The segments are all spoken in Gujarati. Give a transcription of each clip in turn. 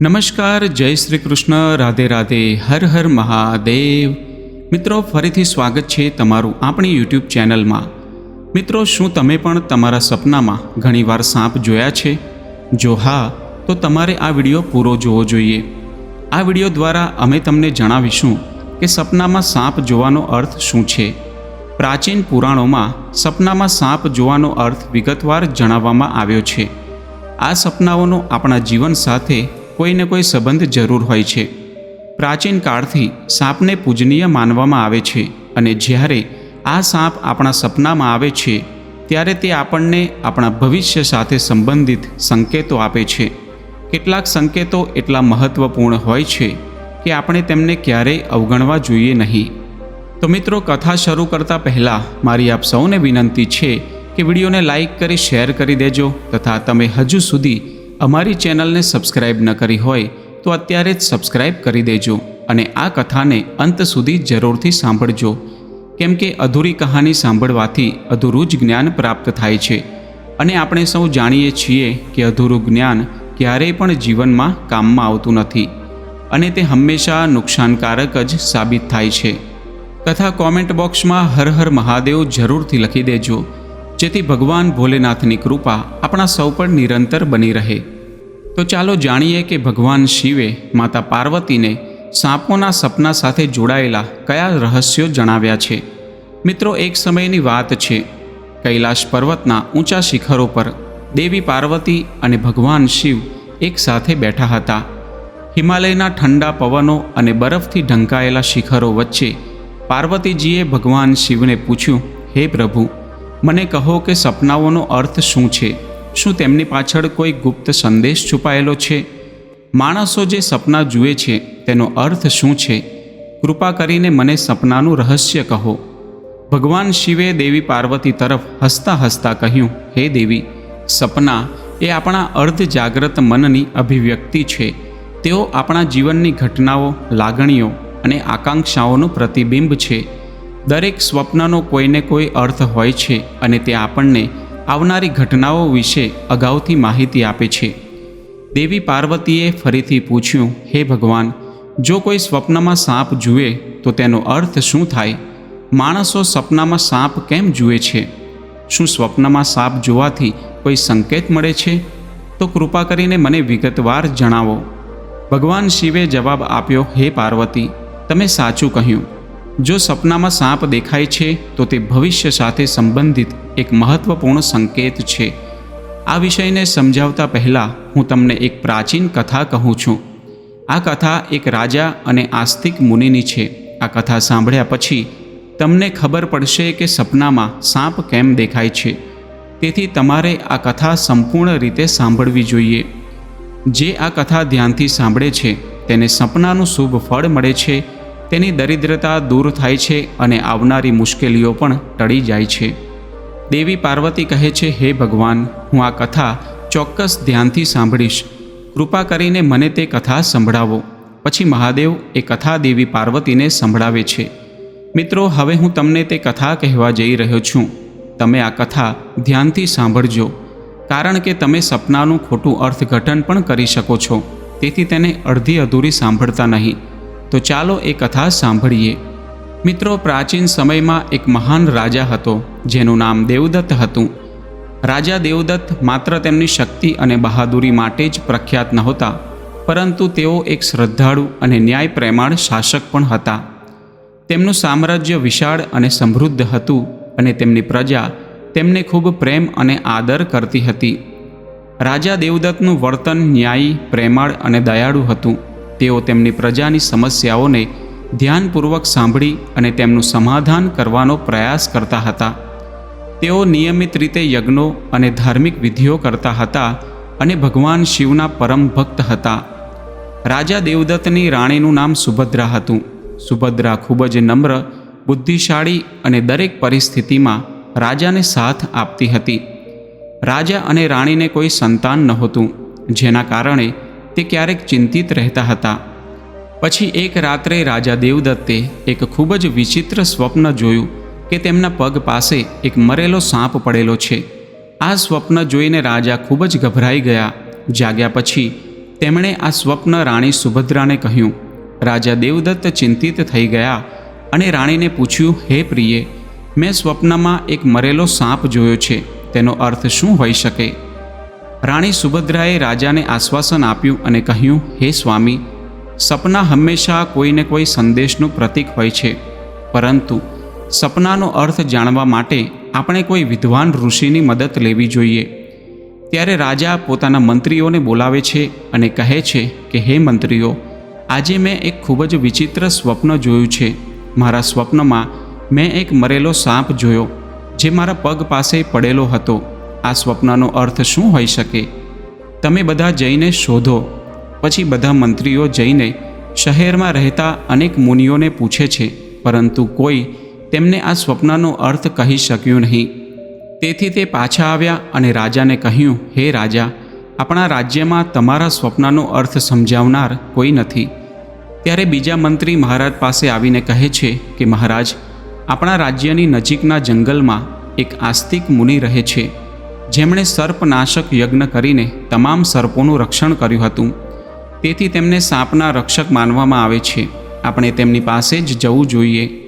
નમસ્કાર, જય શ્રી કૃષ્ણ, રાધે રાધે, હર હર મહાદેવ. મિત્રો, ફરીથી સ્વાગત છે તમારું આપણી યુટ્યુબ ચેનલમાં. મિત્રો, શું તમે પણ તમારા સપનામાં ઘણીવાર સાપ જોયા છે? જો હા, તો તમારે આ વીડિયો પૂરો જોવો જોઈએ. આ વીડિયો દ્વારા અમે તમને જણાવીશું કે સપનામાં સાપ જોવાનો અર્થ શું છે. પ્રાચીન પુરાણોમાં સપનામાં સાપ જોવાનો અર્થ વિગતવાર જણાવવામાં આવ્યો છે. આ સપનાઓનો આપણા જીવન સાથે કોઈને કોઈ સંબંધ જરૂર હોય છે. પ્રાચીન કાળથી સાપને પૂજનીય માનવામાં આવે છે અને જ્યારે આ સાપ આપણા સપનામાં આવે છે, ત્યારે તે આપણને આપણા ભવિષ્ય સાથે સંબંધિત સંકેતો આપે છે. કેટલાક સંકેતો એટલા મહત્વપૂર્ણ હોય છે કે આપણે તેમને ક્યારેય અવગણવા જોઈએ નહીં. તો મિત્રો, કથા શરૂ કરતાં પહેલાં મારી આપ સૌને વિનંતી છે કે વિડીયોને લાઇક કરી, શેર કરી દેજો તથા તમે હજુ સુધી અમારી ચેનલને સબસ્ક્રાઇબ ન કરી હોય તો અત્યારે જ સબસ્ક્રાઇબ કરી દેજો અને આ કથાને અંત સુધી જરૂરથી સાંભળજો. કેમ કે અધૂરી કહાની સાંભળવાથી અધૂરું જ જ્ઞાન પ્રાપ્ત થાય છે અને આપણે સૌ જાણીએ છીએ કે અધૂરું જ્ઞાન ક્યારેય પણ જીવનમાં કામમાં આવતું નથી અને તે હંમેશા નુકસાનકારક જ સાબિત થાય છે. કથા કોમેન્ટ બોક્સમાં હર હર મહાદેવ જરૂરથી લખી દેજો જેથી ભગવાન ભોલેનાથની કૃપા આપણા સૌ પર નિરંતર બની રહે. તો ચાલો જાણીએ કે ભગવાન શિવે માતા પાર્વતીને સાપોના સપના સાથે જોડાયેલા કયા રહસ્યો જણાવ્યા છે? મિત્રો, એક સમયની વાત છે. કૈલાશ પર્વતના ઊંચા શિખરો પર દેવી પાર્વતી અને ભગવાન શિવ એક સાથે બેઠા હતા. હિમાલયના ઠંડા પવનો અને બરફથી ઢંકાયેલા શિખરો વચ્ચે પાર્વતીજીએ ભગવાન શિવને પૂછ્યું, હે પ્રભુ મને કહો કે સપનાઓનો અર્થ શું છે? શું તેમની પાછળ કોઈ ગુપ્ત સંદેશ છુપાયેલો છે? માણસો જે સપના જુએ છે, તેનો અર્થ શું છે? કૃપા કરીને મને સપનાનું રહસ્ય કહો. ભગવાન શિવે દેવી પાર્વતી તરફ હસતા હસતા કહ્યું, હે દેવી, સપના એ આપણા અર્ધ જાગ્રત મનની અભિવ્યક્તિ છે. તેઓ આપણા જીવનની ઘટનાઓ, લાગણીઓ અને આકાંક્ષાઓનું પ્રતિબિંબ છે. દરેક સ્વપ્નનો કોઈને કોઈ અર્થ હોય છે અને તે આપણને આવનારી ઘટનાઓ વિશે અગાઉથી માહિતી આપે છે. દેવી પાર્વતીએ ફરીથી પૂછ્યું, હે ભગવાન, જો કોઈ સ્વપ્નમાં સાપ જુએ, તો તેનો અર્થ શું થાય? માણસો સપનામાં સાપ કેમ જુએ છે? શું સ્વપ્નમાં સાપ જોવાથી કોઈ સંકેત મળે છે? તો કૃપા કરીને મને વિગતવાર જણાવો. ભગવાન શિવે જવાબ આપ્યો, હે પાર્વતી, તમે સાચું કહ્યું. જો સપનામાં સાપ દેખાય છે, તો તે ભવિષ્ય સાથે સંબંધિત એક મહત્વપૂર્ણ સંકેત છે. આ વિષયને સમજાવતા પહેલાં હું તમને એક પ્રાચીન કથા કહું છું. આ કથા એક રાજા અને આસ્તિક મુનિની છે. આ કથા સાંભળ્યા પછી તમને ખબર પડશે કે સપનામાં સાપ કેમ દેખાય છે. તેથી તમારે આ કથા સંપૂર્ણ રીતે સાંભળવી જોઈએ. જે આ કથા ધ્યાનથી સાંભળે છે, તેને સપનાનું શુભ ફળ મળે છે તેની દરિદ્રતા દૂર થાય છે અને આવનારી મુશ્કેલીઓ પણ ટળી જાય છે. દેવી પાર્વતી કહે છે, હે ભગવાન, હું આ કથા ચોક્કસ ધ્યાનથી સાંભળીશ. કૃપા કરીને મને તે કથા સંભળાવો. પછી મહાદેવ એ કથા દેવી પાર્વતીને સંભળાવે છે. મિત્રો, હવે હું તમને તે કથા કહેવા જઈ રહ્યો છું. તમે આ કથા ધ્યાનથી સાંભળજો, કારણ કે તમે સપનાનું ખોટું અર્થઘટન પણ કરી શકો છો. તેથી તેને અડધી અધૂરી સાંભળતા નહીં. તો ચાલો એ કથા સાંભળીએ. મિત્રો, પ્રાચીન સમયમાં એક મહાન રાજા હતો, જેનું નામ દેવદત્ત હતું. રાજા દેવદત્ત માત્ર તેમની શક્તિ અને બહાદુરી માટે જ પ્રખ્યાત નહોતા, પરંતુ તેઓ એક શ્રદ્ધાળુ અને ન્યાય પ્રેમાળ શાસક પણ હતા. તેમનું સામ્રાજ્ય વિશાળ અને સમૃદ્ધ હતું અને તેમની પ્રજા તેમને ખૂબ પ્રેમ અને આદર કરતી હતી. રાજા દેવદત્તનું વર્તન ન્યાયી, પ્રેમાળ અને દયાળુ હતું. તેઓ તેમની પ્રજાની સમસ્યાઓને ધ્યાનપૂર્વક સાંભળી અને તેમનું સમાધાન કરવાનો પ્રયાસ કરતા હતા. તેઓ નિયમિત રીતે યજ્ઞો અને ધાર્મિક વિધિઓ કરતા હતા અને ભગવાન શિવના પરમ ભક્ત હતા. રાજા દેવદત્તની રાણીનું નામ સુભદ્રા હતું. સુભદ્રા ખૂબ જ નમ્ર, બુદ્ધિશાળી અને દરેક પરિસ્થિતિમાં રાજાને સાથ આપતી હતી. રાજા અને રાણીને કોઈ સંતાન નહોતું, જેના કારણે તે ક્યારેક ચિંતિત રહેતા હતા. પછી એક રાત્રે રાજા દેવદત્તે એક ખૂબ જ વિચિત્ર સ્વપ્ન જોયું કે તેમના પગ પાસે એક મરેલો સાપ પડેલો છે. આ સ્વપ્ન જોઈને રાજા ખૂબ જ ગભરાઈ ગયા. જાગ્યા પછી તેમણે આ સ્વપ્ન રાણી સુભદ્રાને કહ્યું. રાજા દેવદત્ત ચિંતિત થઈ ગયા અને રાણીને પૂછ્યું, હે પ્રિયે, મેં સ્વપ્નમાં એક મરેલો સાપ જોયો છે. તેનો અર્થ શું હોઈ શકે? રાણી સુભદ્રાએ રાજાને આશ્વાસન આપ્યું અને કહ્યું, હે સ્વામી, સપના હંમેશા કોઈને કોઈ સંદેશનું પ્રતીક હોય છે. પરંતુ સપનાનો અર્થ જાણવા માટે આપણે કોઈ વિદ્વાન ઋષિની મદદ લેવી જોઈએ. ત્યારે રાજા પોતાના મંત્રીઓને બોલાવે છે અને કહે છે કે, હે મંત્રીઓ, આજે મેં એક ખૂબ જ વિચિત્ર સ્વપ્ન જોયું છે. મારા સ્વપ્નમાં મેં એક મરેલો સાપ જોયો, જે મારા પગ પાસે પડેલો હતો. આ સ્વપ્નનો અર્થ શું હોઈ શકે? તમે બધા જઈને શોધો. પછી બધા મંત્રીઓ જઈને શહેરમાં રહેતા અનેક મુનિઓને પૂછે છે, પરંતુ કોઈ તેમને આ સ્વપ્નનો અર્થ કહી શક્યું નહીં. તેથી તે પાછા આવ્યા અને રાજાને કહ્યું, હે રાજા, આપણા રાજ્યમાં તમારા સ્વપ્નનો અર્થ સમજાવનાર કોઈ નથી. ત્યારે બીજા મંત્રી મહારાજ પાસે આવીને કહે છે કે, મહારાજ, આપણા રાજ્યની નજીકના જંગલમાં એક આસ્તિક મુનિ રહે છે. જેમણે સર્પનાશક યજ્ઞ કરીને તમામ સર્પોનું રક્ષણ કર્યું હતું. તેથી તેમને સાપના રક્ષક માનવામાં આવે છે. આપણે તેમની પાસે જ જવું જોઈએ.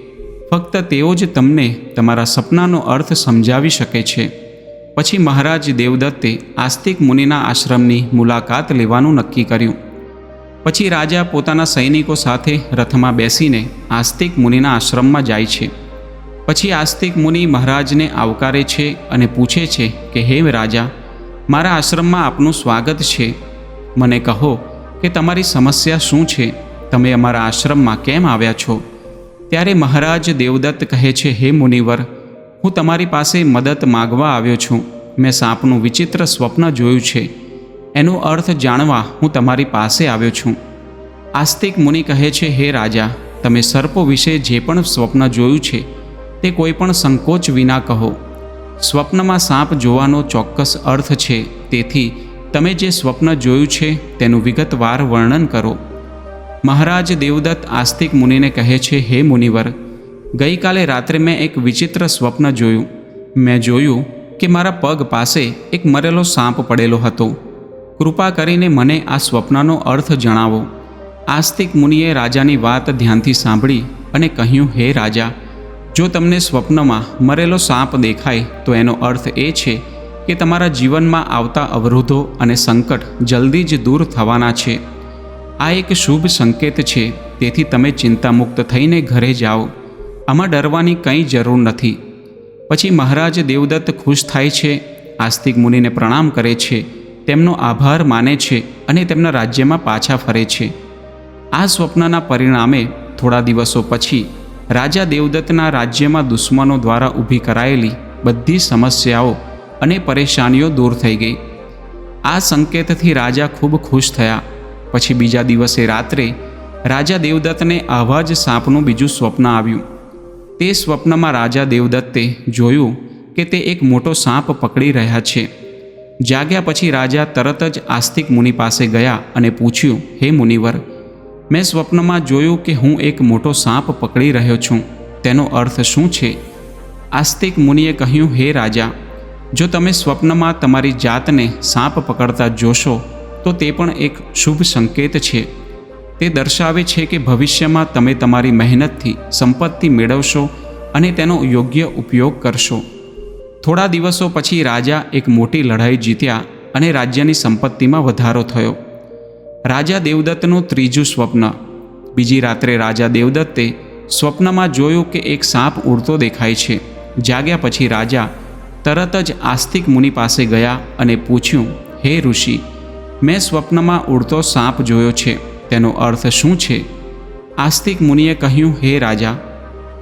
ફક્ત તેઓ જ તમને તમારા સપનાનો અર્થ સમજાવી શકે છે. પછી મહારાજ દેવદત્તે આસ્તિક મુનિના આશ્રમની મુલાકાત લેવાનું નક્કી કર્યું. પછી રાજા પોતાના સૈનિકો સાથે રથમાં બેસીને આસ્તિક મુનિના આશ્રમમાં જાય છે. પછી આસ્તિક મુનિ મહારાજને આવકારે છે અને પૂછે છે કે, હે રાજા, મારા આશ્રમમાં આપનું સ્વાગત છે. મને કહો કે તમારી સમસ્યા શું છે? તમે અમારા આશ્રમમાં કેમ આવ્યા છો? ત્યારે મહારાજ દેવદત્ત કહે છે, હે મુનિવર, હું તમારી પાસે મદદ માગવા આવ્યો છું. મેં સાપનું વિચિત્ર સ્વપ્ન જોયું છે. એનો અર્થ જાણવા હું તમારી પાસે આવ્યો છું. આસ્તિક મુનિ કહે છે, હે રાજા, તમે સર્પો વિશે જે પણ સ્વપ્ન જોયું છે તે કોઈ પણ સંકોચ વિના કહો. સ્વપ્નમાં સાપ જોવાનો ચોક્કસ અર્થ છે, તેથી તમે જે સ્વપ્ન જોયું છે તેનું વિગતવાર વર્ણન કરો. મહારાજ દેવદત્ત આસ્તિક મુનિને કહે છે, હે મુનિવર, ગઈકાલે રાત્રે મેં એક વિચિત્ર સ્વપ્ન જોયું. મેં જોયું કે મારા પગ પાસે એક મરેલો સાપ પડેલો હતો. કૃપા કરીને મને આ સ્વપ્નનો અર્થ જણાવો. આસ્તિક મુનિએ રાજાની વાત ધ્યાનથી સાંભળી અને કહ્યું, હે રાજા જો તમને સ્વપ્નમાં મરેલો સાપ દેખાય, તો એનો અર્થ એ છે કે તમારા જીવનમાં આવતા અવરોધો અને સંકટ જલ્દી જ દૂર થવાના છે. આ એક શુભ સંકેત છે, તેથી તમે ચિંતામુક્ત થઈને ઘરે જાઓ. આમાં ડરવાની કંઈ જરૂર નથી. પછી મહારાજ દેવદત્ત ખુશ થાય છે, આસ્તિક મુનિને પ્રણામ કરે છે, તેમનો આભાર માને છે અને તેમના રાજ્યમાં પાછા ફરે છે. આ સ્વપ્નના પરિણામે થોડા દિવસો પછી રાજા દેવદત્તના રાજ્યમાં દુશ્મનો દ્વારા ઊભી કરાયેલી બધી સમસ્યાઓ અને પરેશાનીઓ દૂર થઈ ગઈ. આ સંકેતથી રાજા ખૂબ ખુશ થયા. પછી બીજા દિવસે રાત્રે રાજા દેવદત્તને આવા જ સાપનું બીજું સ્વપ્ન આવ્યું. તે સ્વપ્નમાં રાજા દેવદત્તે જોયું કે તે એક મોટો સાપ પકડી રહ્યા છે. જાગ્યા પછી રાજા તરત જ આસ્તિક મુનિ પાસે ગયા અને પૂછ્યું, હે મુનિવર મેં સ્વપ્નમાં જોયું કે હું એક મોટો સાપ પકડી રહ્યો છું. તેનો અર્થ શું છે? આસ્તિક મુનિએ કહ્યું, હે રાજા, જો તમે સ્વપ્નમાં તમારી જાતને સાપ પકડતા જોશો, તો તે પણ એક શુભ સંકેત છે. તે દર્શાવે છે કે ભવિષ્યમાં તમે તમારી મહેનતથી સંપત્તિ મેળવશો અને તેનો યોગ્ય ઉપયોગ કરશો. થોડા દિવસો પછી રાજા એક મોટી લડાઈ જીત્યા અને રાજ્યની સંપત્તિમાં વધારો થયો. રાજા દેવદત્તનું ત્રીજું સ્વપ્ન. બીજી રાત્રે રાજા દેવદત્તે સ્વપ્નમાં જોયું કે એક સાપ ઉડતો દેખાય છે. જાગ્યા પછી રાજા તરત જ આસ્તિક મુનિ પાસે ગયા અને પૂછ્યું, હે ઋષિ, મેં સ્વપ્નમાં ઉડતો સાપ જોયો છે. તેનો અર્થ શું છે? આસ્તિક મુનિએ કહ્યું, હે રાજા,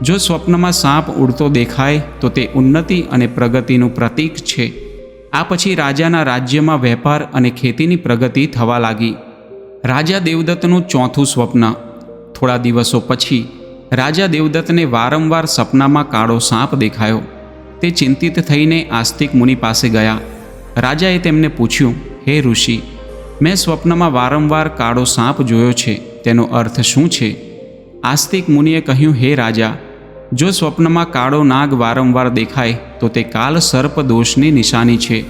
જો સ્વપ્નમાં સાપ ઉડતો દેખાય તો તે ઉન્નતિ અને પ્રગતિનું પ્રતીક છે. આ પછી રાજાના રાજ્યમાં વેપાર અને ખેતીની પ્રગતિ થવા લાગી. રાજા દેવદત્તનું ચોથું સ્વપ્ન. થોડા દિવસો પછી, રાજા દેવદત્તને વારંવાર સપનામાં કાળો સાપ દેખાયો. તે ચિંતિત થઈને આસ્તિક મુનિ પાસે ગયા. રાજાએ તેમને પૂછ્યું, હે ઋષિ, મેં સ્વપ્નમાં વારંવાર કાળો સાપ જોયો છે. તેનો અર્થ શું છે? આસ્તિક મુનિએ કહ્યું, હે રાજા, જો સ્વપ્નમાં કાળો નાગ વારંવાર દેખાય, તો તે કાલ સર્પ દોષની નિશાની છે.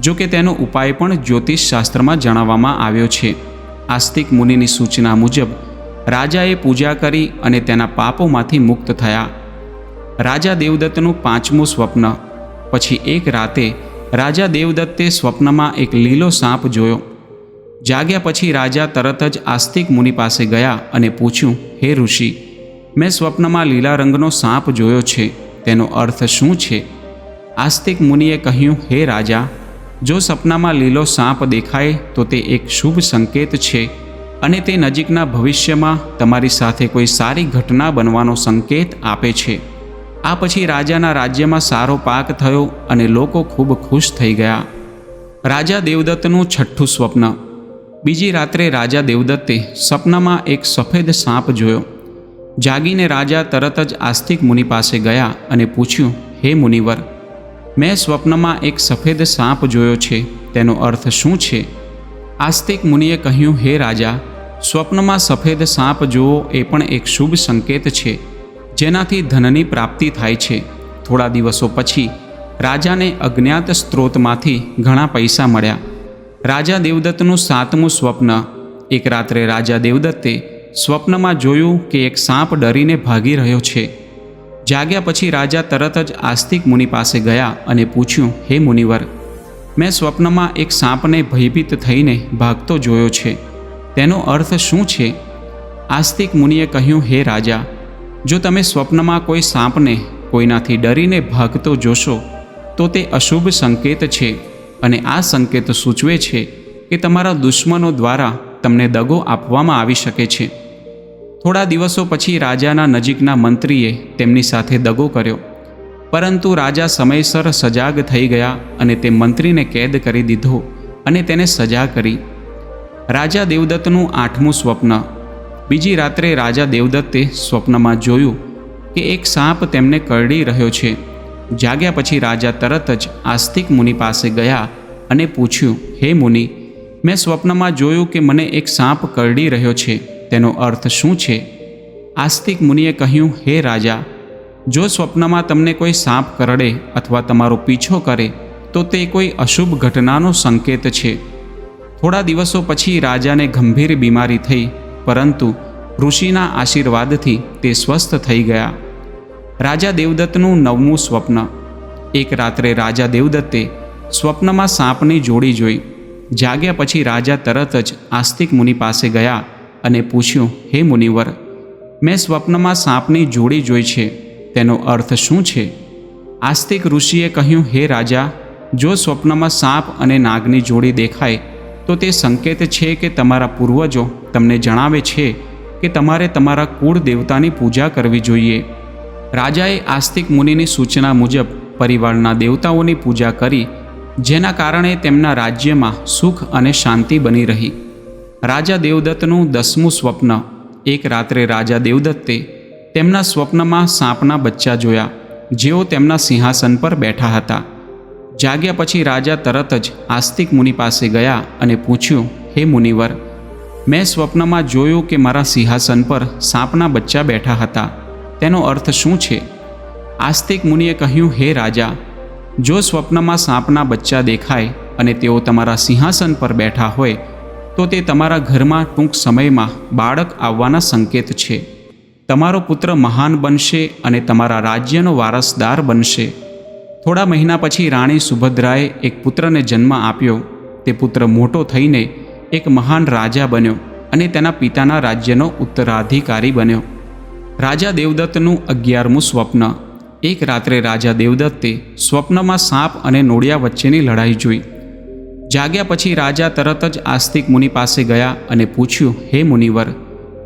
જો કે તેનો ઉપાય પણ જ્યોતિષશાસ્ત્રમાં જણાવવામાં આવ્યો છે. આસ્તિક મુનિની સૂચના મુજબ રાજાએ પૂજા કરી અને તેના પાપોમાંથી મુક્ત થયા. રાજા દેવદત્તનું પાંચમું સ્વપ્ન. પછી એક રાતે રાજા દેવદત્તે સ્વપ્નમાં એક લીલો સાપ જોયો. જાગ્યા પછી રાજા તરત જ આસ્તિક મુનિ પાસે ગયા અને પૂછ્યું, હે ઋષિ, મેં સ્વપ્નમાં લીલા રંગનો સાપ જોયો છે. તેનો અર્થ શું છે? આસ્તિક મુનિએ કહ્યું, હે રાજા જો સપનામાં લીલો સાપ દેખાય તો તે એક શુભ સંકેત છે અને તે નજીકના ભવિષ્યમાં તમારી સાથે કોઈ સારી ઘટના બનવાનો સંકેત આપે છે. આ પછી રાજાના રાજ્યમાં સારો પાક થયો અને લોકો ખૂબ ખુશ થઈ ગયા. રાજા દેવદત્તનું છઠ્ઠું સ્વપ્ન. બીજી રાત્રે રાજા દેવદત્તે સપનામાં એક સફેદ સાપ જોયો. જાગીને રાજા તરત જ આસ્તિક મુનિ પાસે ગયા અને પૂછ્યું, હે મુનિવર મેં સ્વપ્નમાં એક સફેદ સાપ જોયો છે. તેનો અર્થ શું છે? આસ્તિક મુનિએ કહ્યું, હે રાજા, સ્વપ્નમાં સફેદ સાપ જોવો એ પણ એક શુભ સંકેત છે, જેનાથી ધનની પ્રાપ્તિ થાય છે. થોડા દિવસો પછી રાજાને અજ્ઞાત સ્ત્રોતમાંથી ઘણા પૈસા મળ્યા. રાજા દેવદત્તનું સાતમું સ્વપ્ન. એક રાત્રે રાજા દેવદત્તે સ્વપ્નમાં જોયું કે એક સાપ ડરીને ભાગી રહ્યો છે. જાગ્યા પછી રાજા તરત જ આસ્તિક મુનિ પાસે ગયા અને પૂછ્યું, હે મુનિવર, મેં સ્વપ્નમાં એક સાપને ભયભીત થઈને ભાગતો જોયો છે. તેનો અર્થ શું છે? આસ્તિક મુનિએ કહ્યું, હે રાજા, જો તમે સ્વપ્નમાં કોઈ સાપને કોઈનાથી ડરીને ભાગતો જોશો, તો તે અશુભ સંકેત છે અને આ સંકેત સૂચવે છે કે તમારા દુશ્મનો દ્વારા તમને દગો આપવામાં આવી શકે છે. થોડા દિવસો પછી રાજાના નજીકના મંત્રીએ તેમની સાથે દગો કર્યો. પરંતુ રાજા સમયસર સજાગ થઈ ગયા અને તે મંત્રીને કેદ કરી દીધો અને તેને સજા કરી. રાજા દેવદત્તનું આઠમું સ્વપ્ન. બીજી રાત્રે રાજા દેવદત્તે સ્વપ્નમાં જોયું કે એક સાપ તેમને કરડી રહ્યો છે. જાગ્યા પછી રાજા તરત જ આસ્તિક મુનિ પાસે ગયા અને પૂછ્યું, હે મુનિ, મેં સ્વપ્નમાં જોયું કે મને એક સાપ કરડી રહ્યો છે. તેનો અર્થ શું છે? આસ્તિક મુનિએ કહ્યું, હે રાજા, જો સ્વપ્નમાં તમને કોઈ સાપ કરડે અથવા તમારો પીછો કરે, તો તે કોઈ અશુભ ઘટનાનો સંકેત છે. થોડા દિવસો પછી રાજાને ગંભીર બીમારી થઈ, પરંતુ ઋષિના આશીર્વાદથી તે સ્વસ્થ થઈ ગયા. રાજા દેવદત્તનું નવમું સ્વપ્ન. એક રાત્રે રાજા દેવદત્તે સ્વપ્નમાં સાપની જોડી જોઈ. જાગ્યા પછી રાજા તરત જ આસ્તિક મુનિ પાસે ગયા. અને પૂછ્યું, હે મુનિવર, મેં સ્વપ્નમાં સાપની જોડી જોઈ છે. તેનો અર્થ શું છે? આસ્તિક ઋષિએ કહ્યું, હે રાજા, જો સ્વપ્નમાં સાપ અને નાગની જોડી દેખાય, તો તે સંકેત છે કે તમારા પૂર્વજો તમને જણાવે છે કે તમારે તમારા કુળ દેવતાની પૂજા કરવી જોઈએ. રાજાએ આસ્તિક મુનિની સૂચના મુજબ પરિવારના દેવતાઓની પૂજા કરી, જેના કારણે તેમના રાજ્યમાં સુખ અને શાંતિ બની રહી. રાજા દેવદત્તનું દસમું સ્વપ્ન. એક રાત્રે રાજા દેવદત્તે તેમના સ્વપ્નમાં સાપના બચ્ચા જોયા. જેઓ તેમના સિંહાસન પર બેઠા હતા. જાગ્યા પછી રાજા તરત જ આસ્તિક મુનિ પાસે ગયા અને પૂછ્યું, હે મુનિવર, મેં સ્વપ્નમાં જોયું કે મારા સિંહાસન પર સાપના બચ્ચા બેઠા હતા. તેનો અર્થ શું છે? આસ્તિક મુનિએ કહ્યું, હે રાજા, જો સ્વપ્નમાં સાપના બચ્ચા દેખાય અને તેઓ તમારા સિંહાસન પર બેઠા હોય તો તે તમારા ઘરમાં ટૂંક સમયમાં બાળક આવવાના સંકેત છે. તમારો પુત્ર મહાન બનશે અને તમારા રાજ્યનો વારસદાર બનશે. થોડા મહિના પછી રાણી સુભદ્રાએ એક પુત્રને જન્મ આપ્યો. તે પુત્ર મોટો થઈને એક મહાન રાજા બન્યો અને તેના પિતાના રાજ્યનો ઉત્તરાધિકારી બન્યો. રાજા દેવદત્તનું અગિયારમું સ્વપ્ન. એક રાત્રે રાજા દેવદત્તે સ્વપ્નમાં સાપ અને નોળિયા વચ્ચેની લડાઈ જોઈ. જાગ્યા પછી રાજા તરત જ આસ્તિક મુનિ પાસે ગયા અને પૂછ્યું, હે મુનિવર,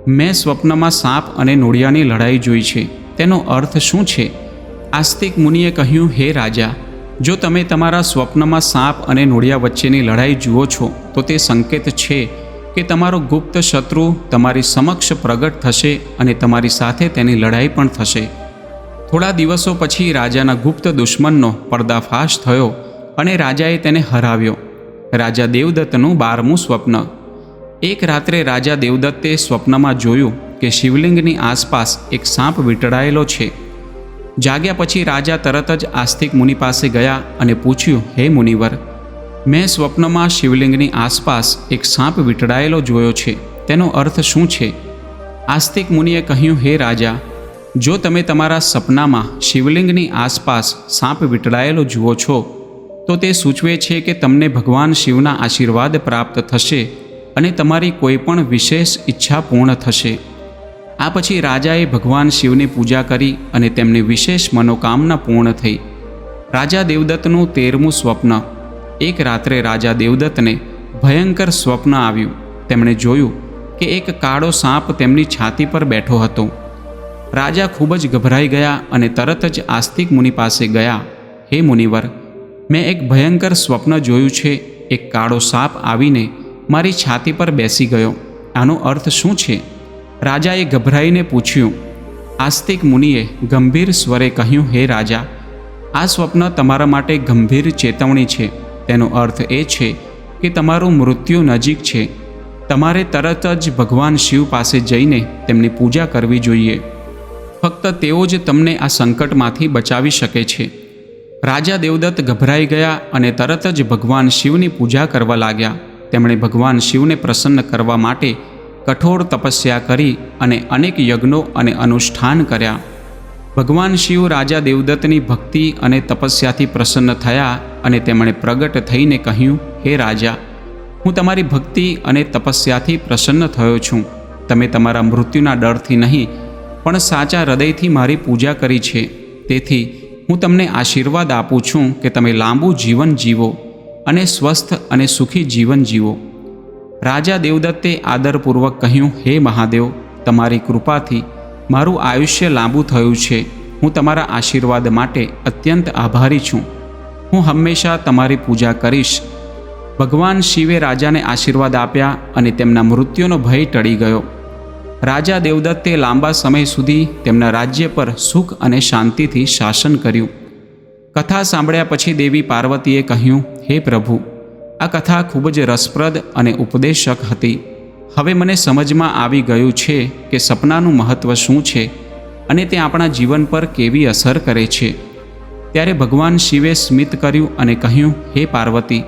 મેં સ્વપ્નમાં સાપ અને નોળિયાની લડાઈ જોઈ છે. તેનો અર્થ શું છે? આસ્તિક મુનિએ કહ્યું, હે રાજા, જો તમે તમારા સ્વપ્નમાં સાપ અને નોળિયા વચ્ચેની લડાઈ જુઓ છો, તો તે સંકેત છે કે તમારો ગુપ્ત શત્રુ તમારી સમક્ષ પ્રગટ થશે અને તમારી સાથે તેની લડાઈ પણ થશે. થોડા દિવસો પછી રાજાના ગુપ્ત દુશ્મનનો પર્દાફાશ થયો અને રાજાએ તેને હરાવ્યો. રાજા દેવદત્તનું બારમું સ્વપ્ન. એક રાત્રે રાજા દેવદત્તે સ્વપ્નમાં જોયું કે શિવલિંગની આસપાસ એક સાપ વીંટળાયેલો છે. જાગ્યા પછી રાજા તરત જ આસ્તિક મુનિ પાસે ગયા અને પૂછ્યું, હે મુનિવર, મેં સ્વપ્નમાં શિવલિંગની આસપાસ એક સાપ વીંટળાયેલો જોયો છે. તેનો અર્થ શું છે? આસ્તિક મુનિએ કહ્યું, હે રાજા, જો તમે તમારા સપનામાં શિવલિંગની આસપાસ સાપ વીંટળાયેલો જુઓ છો તો તે સૂચવે છે કે તમને ભગવાન શિવના આશીર્વાદ પ્રાપ્ત થશે અને તમારી કોઈ પણ વિશેષ ઈચ્છા પૂર્ણ થશે. આ પછી રાજાએ ભગવાન શિવની પૂજા કરી અને તેમની વિશેષ મનોકામના પૂર્ણ થઈ. રાજા દેવદત્તનું તેરમું સ્વપ્ન. એક રાત્રે રાજા દેવદત્તને ભયંકર સ્વપ્ન આવ્યું. તેમણે જોયું કે એક કાળો સાપ તેમની છાતી પર બેઠો હતો. રાજા ખૂબ જ ગભરાઈ ગયા અને તરત જ આસ્તિક મુનિ પાસે ગયા. હે મુનિવર મેં એક ભયંકર સ્વપ્ન જોયું છે. એક કાળો સાપ આવીને મારી છાતી પર બેસી ગયો. આનો અર્થ શું છે? રાજાએ ગભરાઈને પૂછ્યું. આસ્તિક મુનિએ ગંભીર સ્વરે કહ્યું, હે રાજા, આ સ્વપ્ન તમારા માટે ગંભીર ચેતવણી છે. તેનો અર્થ એ છે કે તમારું મૃત્યુ નજીક છે. તમારે તરત જ ભગવાન શિવ પાસે જઈને તેમની પૂજા કરવી જોઈએ. ફક્ત તેઓ જ તમને આ સંકટમાંથી બચાવી શકે છે. રાજા દેવદત્ત ગભરાઈ ગયા અને તરત જ ભગવાન શિવની પૂજા કરવા લાગ્યા. તેમણે ભગવાન શિવને પ્રસન્ન કરવા માટે કઠોર તપસ્યા કરી અને અનેક યજ્ઞો અને અનુષ્ઠાન કર્યા. ભગવાન શિવ રાજા દેવદત્તની ભક્તિ અને તપસ્યાથી પ્રસન્ન થયા અને તેમણે પ્રગટ થઈને કહ્યું, હે રાજા, હું તમારી ભક્તિ અને તપસ્યાથી પ્રસન્ન થયો છું. તમે તમારા મૃત્યુના ડરથી નહીં, પણ સાચા હૃદયથી મારી પૂજા કરી છે. તેથી હું તમને આશીર્વાદ આપું છું કે તમે લાંબુ જીવન જીવો અને સ્વસ્થ અને સુખી જીવન જીવો. રાજા દેવદત્તે આદરપૂર્વક કહ્યું, હે મહાદેવ, તમારી કૃપાથી મારું આયુષ્ય લાંબુ થયું છે. હું તમારા આશીર્વાદ માટે અત્યંત આભારી છું. હું હંમેશા તમારી પૂજા કરીશ. ભગવાન શિવે રાજાને આશીર્વાદ આપ્યા અને તેમના મૃત્યુનો ભય ટળી ગયો. રાજા દેવદત્તે લાંબા સમય સુધી તેમના રાજ્ય પર સુખ અને શાંતિથી શાસન કર્યું. કથા સાંભળ્યા પછી દેવી પાર્વતીએ કહ્યું, હે પ્રભુ, આ કથા ખૂબ જ રસપ્રદ અને ઉપદેશક હતી. હવે મને સમજમાં આવી ગયું છે કે સપનાનું મહત્ત્વ શું છે અને તે આપણા જીવન પર કેવી અસર કરે છે. ત્યારે ભગવાન શિવે સ્મિત કર્યું અને કહ્યું, હે પાર્વતી,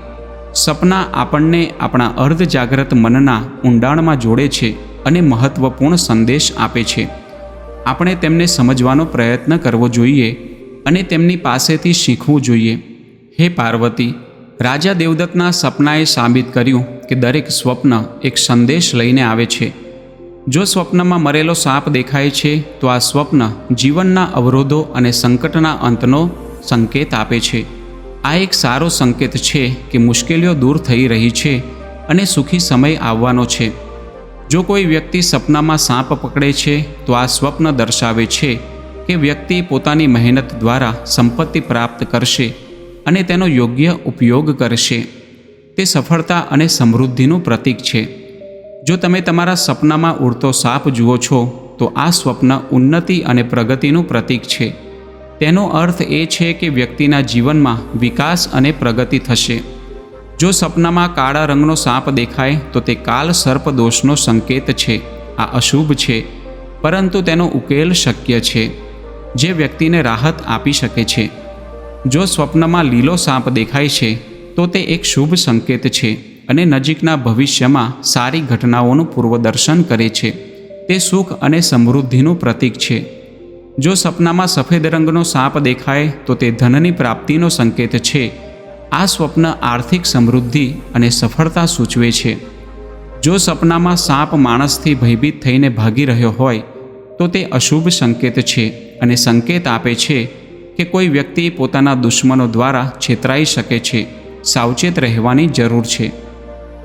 સપના આપણને આપણા અર્ધ જાગ્રત મનના ઊંડાણમાં જોડે છે. અને મહત્વપૂર્ણ સંદેશ આપે છે. આપણે તેમને સમજવાનો પ્રયત્ન કરવો જોઈએ અને તેમની પાસેથી શીખવું જોઈએ. હે પાર્વતી, રાજા દેવદત્તના સપનાએ સાબિત કર્યું કે દરેક સ્વપ્ન એક સંદેશ લઈને આવે છે. જો સ્વપ્નમાં મરેલો સાપ દેખાય છે, તો આ સ્વપ્ન જીવનના અવરોધો અને સંકટના અંતનો સંકેત આપે છે. આ એક સારો સંકેત છે કે મુશ્કેલીઓ દૂર થઈ રહી છે અને સુખી સમય આવવાનો છે. જો કોઈ વ્યક્તિ સપનામાં સાપ પકડે છે, તો આ સ્વપ્ન દર્શાવે છે કે વ્યક્તિ પોતાની મહેનત દ્વારા સંપત્તિ પ્રાપ્ત કરશે અને તેનો યોગ્ય ઉપયોગ કરશે. તે સફળતા અને સમૃદ્ધિનું પ્રતીક છે. જો તમે તમારા સપનામાં ઉડતો સાપ જુઓ છો, તો આ સ્વપ્ન ઉન્નતિ અને પ્રગતિનું પ્રતીક છે. તેનો અર્થ એ છે કે વ્યક્તિના જીવનમાં વિકાસ અને પ્રગતિ થશે. જો સપનામાં કાળા રંગનો સાપ દેખાય, તો તે કાલ સર્પ દોષનો સંકેત છે. આ અશુભ છે. પરંતુ તેનો ઉકેલ શક્ય છે. જે વ્યક્તિને રાહત આપી શકે છે. જો સ્વપ્નમાં લીલો સાપ દેખાય છે, તો તે એક શુભ સંકેત છે અને નજીકના ભવિષ્યમાં સારી ઘટનાઓનું પૂર્વદર્શન કરે છે. તે સુખ અને સમૃદ્ધિનું પ્રતીક છે. જો સપનામાં સફેદ રંગનો સાપ દેખાય, તો તે ધનની પ્રાપ્તિનો સંકેત છે. આ સ્વપ્ન આર્થિક સમૃદ્ધિ અને સફળતા સૂચવે છે. જો સપનામાં સાપ માણસથી ભયભીત થઈને ભાગી રહ્યો હોય, તો તે અશુભ સંકેત છે અને સંકેત આપે છે કે કોઈ વ્યક્તિ પોતાના દુશ્મનો દ્વારા છેતરાઈ શકે છે, સાવચેત રહેવાની જરૂર છે.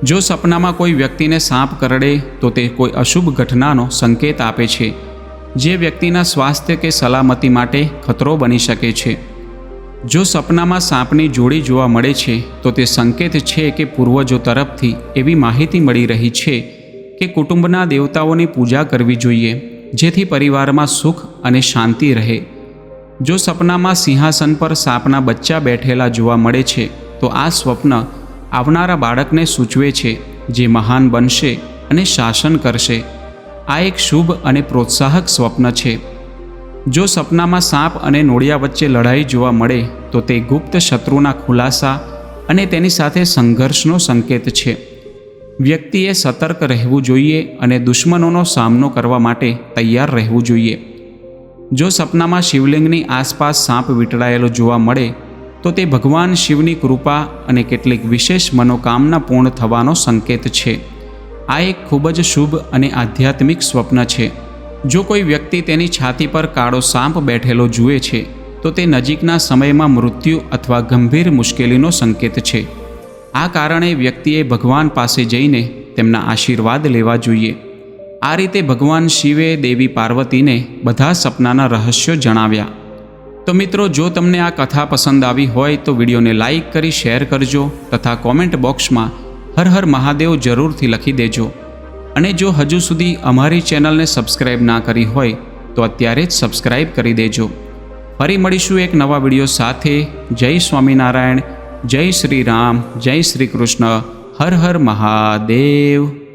જો સપનામાં કોઈ વ્યક્તિને સાપ કરડે, તો તે કોઈ અશુભ ઘટનાનો સંકેત આપે છે, જે વ્યક્તિના સ્વાસ્થ્ય કે સલામતી માટે ખતરો બની શકે છે. જો સપનામાં સાપની જોડી જોવા મળે છે, તો તે સંકેત છે કે પૂર્વજો તરફથી એવી માહિતી મળી રહી છે કે કુટુંબના દેવતાઓની પૂજા કરવી જોઈએ, જેથી પરિવારમાં સુખ અને શાંતિ રહે. જો સપનામાં સિંહાસન પર સાપના બચ્ચા બેઠેલા જોવા મળે છે, તો આ સ્વપ્ન આવનારા બાળકને સૂચવે છે, જે મહાન બનશે અને શાસન કરશે. આ એક શુભ અને પ્રોત્સાહક સ્વપ્ન છે. જો સપનામાં સાપ અને નોળિયા વચ્ચે લડાઈ જોવા મળે, તો તે ગુપ્ત શત્રુના ખુલાસા અને તેની સાથે સંઘર્ષનો સંકેત છે. વ્યક્તિએ સતર્ક રહેવું જોઈએ અને દુશ્મનોનો સામનો કરવા માટે તૈયાર રહેવું જોઈએ. જો સપનામાં શિવલિંગની આસપાસ સાપ વીંટળાયેલો જોવા મળે, તો તે ભગવાન શિવની કૃપા અને કેટલીક વિશેષ મનોકામના પૂર્ણ થવાનો સંકેત છે. આ એક ખૂબ જ શુભ અને આધ્યાત્મિક સ્વપ્ન છે. જો કોઈ વ્યક્તિ તેની છાતી પર કાળો સાંપ બેઠેલો જુએ છે, તો તે નજીકના સમયમાં મૃત્યુ અથવા ગંભીર મુશ્કેલીનો સંકેત છે. આ કારણે વ્યક્તિએ ભગવાન પાસે જઈને તેમના આશીર્વાદ લેવા જોઈએ. આ રીતે ભગવાન શિવે દેવી પાર્વતીને બધા સપનાના રહસ્યો જણાવ્યા. તો મિત્રો, જો તમને આ કથા પસંદ આવી હોય, તો વિડીયોને લાઇક કરી શેર કરજો તથા કોમેન્ટ બોક્સમાં હર હર મહાદેવ જરૂરથી લખી દેજો. અને જો હજુ સુધી અમારી ચેનલને સબસ્ક્રાઇબ ના કરી હોય, તો અત્યારે જ સબસ્ક્રાઈબ કરી દેજો. ફરી મળીશું એક નવા વીડિયો સાથે. જય સ્વામિનારાયણ, જય શ્રી રામ, જય શ્રી કૃષ્ણ, હર હર મહાદેવ.